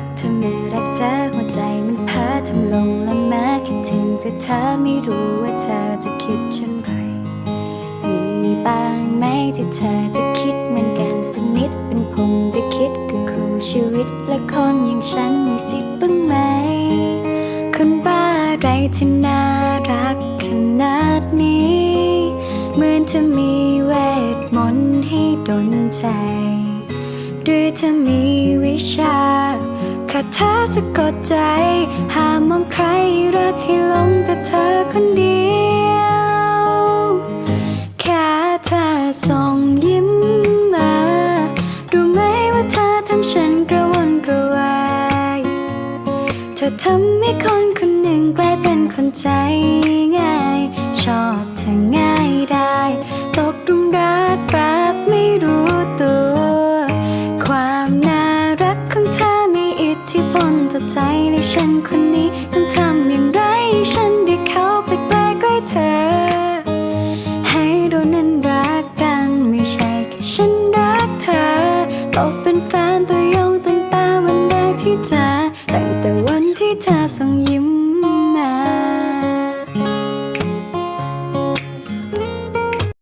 กเธอไม่รักเธอหัวใจมันพาทำลงและแม้คิดถึงแต่เธอไม่รู้ว่าเธอจะคิดเช่นไร มีบ้างไหมที่เธอจะคิดเหมือนกันสนิทเป็นผมได้คิดกับคู่ชีวิตและคนอย่างฉันมีสิทธิ์บ้างไหม คนบ้าอะไรที่น่ารักขนาดนี้ เหมือนจะมีเวทมนต์ให้ดนใจ หรือธอมีวิชาาถาสะกดใจ ห้ามมองใครรักให้หลงแต่เธอคนเดียว แค่เธอส่งยิ้มมา รู้ไหมว่าเธอทำฉันกระวนกระวาย เธอทำให้คนคนหนึ่งกลาย เขาไปใกล้ใกล้เธอ ให้เรานั้นรักกันไม่ใช่แค่ฉันรักเธอตกเป็นแฟนตัวยงตั้งแต่วันแรกที่เจอแต่งแต่วันที่เธอส่งยิ้ม